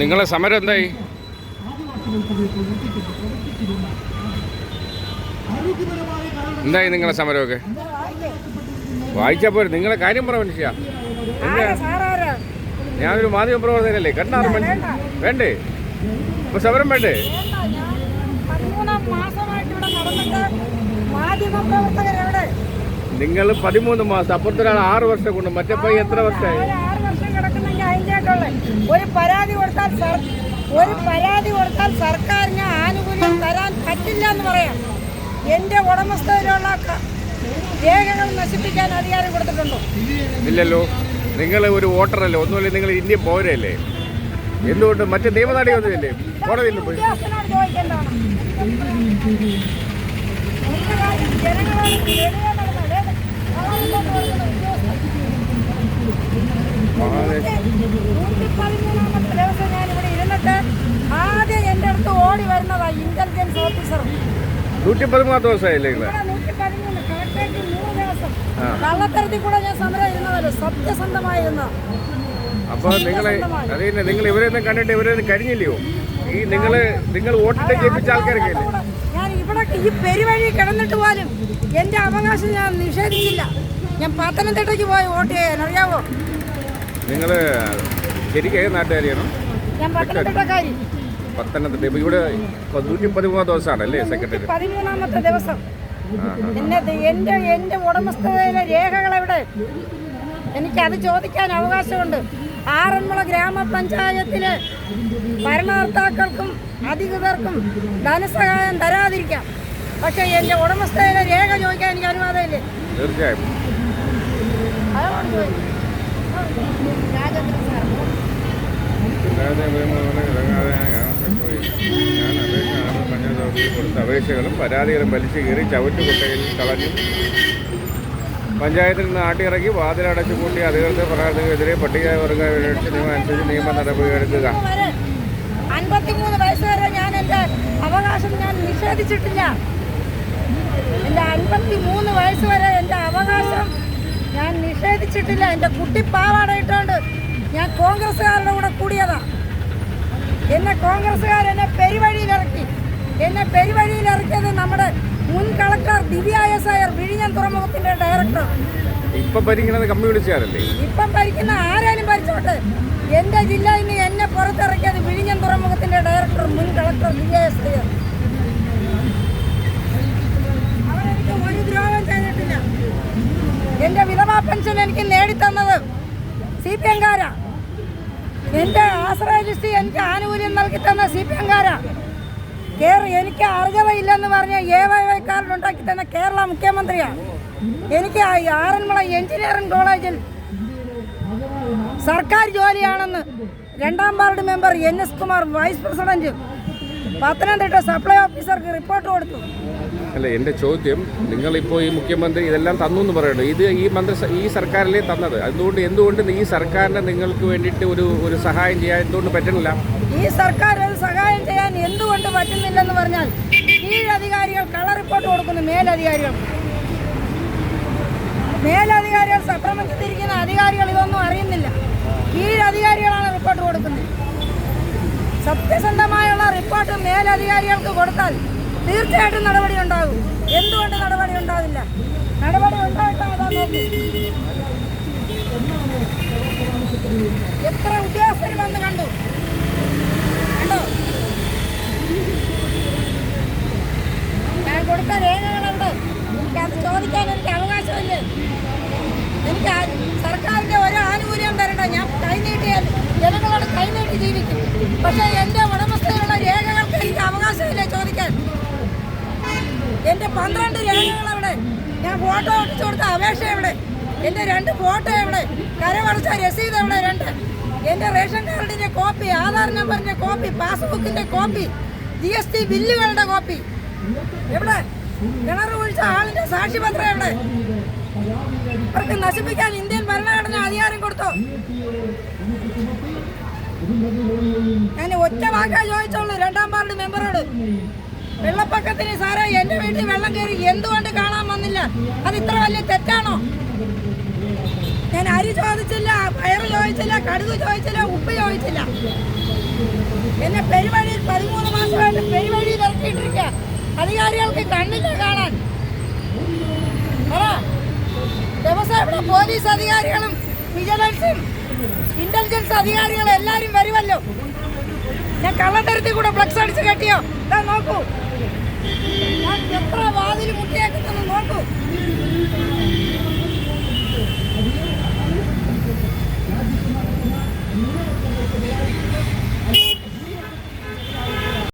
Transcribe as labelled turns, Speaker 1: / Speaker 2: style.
Speaker 1: നിങ്ങളെ സമരം എന്തായി? എന്തായി നിങ്ങളെ സമരമൊക്കെ? വായിച്ചാൽ പോരെ നിങ്ങളെ കാര്യം പറ മനുഷ്യ. ഞാനൊരു മാധ്യമ പ്രവർത്തകനല്ലേ കണ്ടാറ് മനുഷ്യൻ വേണ്ടേ. അപ്പൊ സമരം വേണ്ടേ? നിങ്ങൾ പതിമൂന്ന് മാസം അപ്പുറത്തൊരാൾ ആറ് വർഷം കൊണ്ട് മറ്റേ പയ്യ എത്ര വർഷമായി
Speaker 2: ഒരു ആറ് വർഷം കിടക്കുന്നെങ്കിൽ അതിന്റെയായിട്ടുള്ള ഒരു പരാതി കൊടുത്താൽ സർ ഒരു പരാതി കൊടുത്താൽ സർക്കാരിന് ആനുകൂല്യം തരാൻ പറ്റില്ല എന്ന് പറയാം. എന്റെ ഉടമസ്ഥതയിലുള്ള ക- രേഖകൾ നശിപ്പിക്കാൻ അധികാരം കൊടുത്തിട്ടുണ്ടോ?
Speaker 1: ഇല്ലല്ലോ. നിങ്ങൾ ഒരു വോട്ടറല്ലേ? ഒന്നുമില്ല നിങ്ങൾ ഇന്ത്യ പൗരല്ലേ? എന്തുകൊണ്ട്? മറ്റു നിയമനടപടി ഒന്നുമില്ലേ കോടതിയിൽ പോയി.
Speaker 2: വെറുതെ നടന്നത് പതിമൂന്നാമത്തെ ദിവസം ഞാൻ ഇവിടെ ഇരുന്നിട്ട് ആദ്യം എന്റെ അടുത്ത് ഓടി വരുന്നതാ ഇന്റലിജൻസ് ഓഫീസർ
Speaker 1: നൂറ്റി പതിമൂന്നാമത്തെ ദിവസമായില്ലേ
Speaker 2: നൂറ്റി പതിമൂന്ന് കളക്ടറേറ്റ് മൂന്ന് ദിവസം. കള്ളത്തരത്തിൽ കൂടെ ഞാൻ സമരം ഇരുന്നതല്ലോ സത്യസന്ധമായിരുന്ന
Speaker 1: അപ്പോൾ നിങ്ങളെ അതന്നെ നിങ്ങൾ ഇവരെയൊന്നും കണ്ടിട്ട് ഇവരൊന്നും കഴിഞ്ഞില്ലയോ? ഈ നിങ്ങൾ നിങ്ങൾ വോട്ടിട്ട് ജയിപ്പിച്ച ആൾക്കാരൊക്കെ
Speaker 2: ഞാൻ ഇവിടെ ഈ പെരുവഴി കിടന്നിട്ട് പോലും എന്റെ അവകാശം ഞാൻ നിഷേധിച്ചില്ല. ഞാൻ പത്തനംതിട്ടയ്ക്ക് പോയി വോട്ട് ചെയ്യാൻ അറിയാവോ?
Speaker 1: നിങ്ങൾ ശരിക്കും ഏത് നാട്ടുകാരിയാണോ?
Speaker 2: ഞാൻ പത്തനംതിട്ടക്കാരി.
Speaker 1: പത്തനംതിട്ട. ഇപ്പൊ ഇവിടെ നൂറ്റി പതിമൂന്നാം ദിവസമാണല്ലേ സെക്രട്ടറി
Speaker 2: പതിമൂന്നാമത്തെ ദിവസം. എന്നെ എന്റെ എന്റെ ഉടമസ്ഥതയിലെ രേഖകൾ എവിടെ എനിക്കത് ചോദിക്കാൻ അവകാശമുണ്ട്. ആറന്മുള ഗ്രാമപഞ്ചായത്തിലെ ഭരണകർത്താക്കൾക്കും അധികൃതർക്കും ധനസഹായം തരാതിരിക്കാം. പക്ഷെ എന്റെ ഉടമസ്ഥതയിലെ രേഖ ചോദിക്കാൻ എനിക്ക് അനുവാദമില്ലേ?
Speaker 1: തീർച്ചയായും.
Speaker 2: ചോദിക്കും
Speaker 1: ഞാൻ പഞ്ചായത്ത് കൊടുത്ത അപേക്ഷകളും പരാതികളും വലിച്ചു കീറി ചവിട്ടുകുട്ടയിൽ കളഞ്ഞു. പഞ്ചായത്തിൽ നിന്ന് ആട്ടിയിറക്കി വാതിലടച്ചു കൂട്ടി അധികൃതർ പരാതിക്കെതിരെ പട്ടികവർഗ നിയമം നിയമ നടപടി എടുക്കുക.
Speaker 2: വരെ അൻപത്തിമൂന്ന് വയസ്സ് ഞാൻ എന്റെ അവകാശം ഞാൻ നിഷേധിച്ചിട്ടില്ല. എന്റെ അൻപത്തി മൂന്ന് എന്റെ അവകാശം ഞാൻ നിഷേധിച്ചിട്ടില്ല എന്റെ കുട്ടി പാവാട ഇട്ടുകൊണ്ട് ഞാൻ കോൺഗ്രസ്സുകാരുടെ കൂടെ കൂടിയതാ. എന്നെ കോൺഗ്രസ്സുകാർ എന്നെ പെരുവഴിയിലിറക്കി എന്നെ പെരുവഴിയിലിറക്കിയത് നമ്മുടെ മുൻ കളക്ടർ ദിവ്യ എസ് അയ്യർ വിഴിഞ്ഞം തുറമുഖത്തിന്റെ ഡയറക്ടർ.
Speaker 1: ഇപ്പം ഭരിക്കുന്നത് കമ്മ്യൂണിസ്റ്റുകാരല്ലേ?
Speaker 2: ഇപ്പം ഭരിക്കുന്ന ആരാലും ഭരിച്ചോട്ടെ. എന്റെ ജില്ലയിൽ നിന്ന് എന്നെ പുറത്തിറക്കിയത് വിഴിഞ്ഞം തുറമുഖത്തിന്റെ ഡയറക്ടർ മുൻ കളക്ടർ വിജയസ് അയ്യർ അവരെനിക്ക് ഒരു ദ്രോഹം ചെയ്തിട്ടില്ല എന്റെ വിധവാ പെൻഷൻ എനിക്ക് നേടിത്തന്നത് സി പി എംകാരാ. എന്റെ ആശ്രയ ലിസ്റ്റ് എനിക്ക് ആനുകൂല്യം നൽകി തന്ന സി പി എംകാരാ. കേരള എനിക്ക് അർഹതയില്ലെന്ന് പറഞ്ഞ എ വൈ വൈ കാർഡ് ഉണ്ടാക്കി തന്ന കേരള മുഖ്യമന്ത്രിയാണ് എനിക്ക് ആറന്മുള എഞ്ചിനീയറിംഗ് കോളേജിൽ സർക്കാർ ജോലിയാണെന്ന് രണ്ടാം ward member N S Kumar vice president Pathanamthitta supply ഓഫീസർക്ക് റിപ്പോർട്ട് കൊടുത്തു.
Speaker 1: അല്ല എന്റെ ചോദ്യം നിങ്ങളിപ്പോൾ ഈ മുഖ്യമന്ത്രി ഇതെല്ലാം തന്നു എന്ന് പറയുന്നത് ഇത് ഈ മന്ത്രി ഈ സർക്കാരിലേ തന്നത്. അതുകൊണ്ട് എന്തുകൊണ്ട് ഈ സർക്കാരിന് നിങ്ങൾക്ക് വേണ്ടിയിട്ട് ഒരു ഒരു സഹായം ചെയ്യാൻ എന്തുകൊണ്ട് പറ്റണില്ല
Speaker 2: ഈ സർക്കാർ ഒരു സഹായം ചെയ്യാൻ എന്തുകൊണ്ട് പറ്റുന്നില്ലെന്ന് പറഞ്ഞാൽ കീഴധികാരികൾ കളർ റിപ്പോർട്ട് കൊടുക്കുന്നു മേലധികാരികൾ. മേലധികാരികൾ സക്രമിച്ചിരിക്കുന്ന അധികാരികൾ ഇതൊന്നും അറിയുന്നില്ല. കീഴധികാരികളാണ് റിപ്പോർട്ട് കൊടുക്കുന്നത്. സത്യസന്ധമായുള്ള റിപ്പോർട്ട് മേലധികാരികൾക്ക് കൊടുത്താൽ തീർച്ചയായിട്ടും നടപടി ഉണ്ടാകും. എന്തുകൊണ്ട് നടപടി ഉണ്ടാവില്ല? നടപടി എത്ര ഉദ്യോഗസ്ഥർ വന്ന് കണ്ടു? കണ്ടോ? ഞാൻ കൊടുത്ത രേഖകളുണ്ട് എനിക്ക് അത് ചോദിക്കാൻ എനിക്ക് അവകാശമില്ലേ? എനിക്ക് സർക്കാരിന്റെ ഒരു ആനുകൂല്യം തരണ്ട. ഞാൻ കൈനീട്ടിയാൽ ജനങ്ങളോട് കൈനീട്ടി ജീവിക്കും. പക്ഷേ എന്റെ ഉടമസ്ഥയിലുള്ള രേഖകൾക്ക് എനിക്ക് അവകാശമില്ലേ ചോദിക്കാൻ എന്റെ പന്ത്രണ്ട് രേഖകൾ എവിടെ ഞാൻ ഫോട്ടോ ഒട്ടിച്ചു കൊടുത്ത അപേക്ഷ എവിടെ? എന്റെ രണ്ട് ഫോട്ടോ എവിടെ? കരമടച്ച രസീത് എവിടെ? രണ്ട്. എന്റെ റേഷൻ കാർഡിന്റെ കോപ്പി ആധാർ നമ്പറിന്റെ കോപ്പി പാസ്ബുക്കിന്റെ കോപ്പി ജി എസ് ടി ബില്ലുകളുടെ കോപ്പി എവിടെ? കിണർ കുഴിച്ച ആളിന്റെ സാക്ഷിപത്രം എവിടെ? അവർക്ക് നശിപ്പിക്കാൻ ഇന്ത്യൻ ഭരണഘടന അധികാരം കൊടുത്തോ? ഞാൻ ഒറ്റ വാക്കാ ചോദിച്ചോളൂ രണ്ടാം വാർഡ് മെമ്പറോട് വെള്ളപ്പൊക്കത്തിന് സാറേ എന്റെ വീട്ടിൽ വെള്ളം കയറി എന്തുകൊണ്ട് കാണാൻ വന്നില്ല? അത് ഇത്ര വലിയ തെറ്റാണോ? ഞാൻ അരി ചോദിച്ചില്ല പയറ് ചോദിച്ചില്ല കടുക് ചോദിച്ചില്ല ഉപ്പ് ചോദിച്ചില്ല. എന്നെ പെരുവഴിയിൽ പതിമൂന്ന് മാസമായിട്ട് പെരുവഴിയിൽ ഇറക്കിയിട്ടിരിക്കുക അധികാരികൾക്ക് കണ്ണില്ല കാണാൻ. ദിവസം ഇവിടെ പോലീസ് അധികാരികളും വിജിലൻസും ഇന്റലിജൻസ് അധികാരികളും എല്ലാരും വരുമല്ലോ. ഞാൻ കള്ളത്തരത്തിൽ കൂടെ ഫ്ലക്സ് അടിച്ച് കെട്ടിയോ? നോക്കൂ. ഞാൻ എത്ര വാതിൽ മുട്ടിയേക്കുന്നു നോക്കൂ.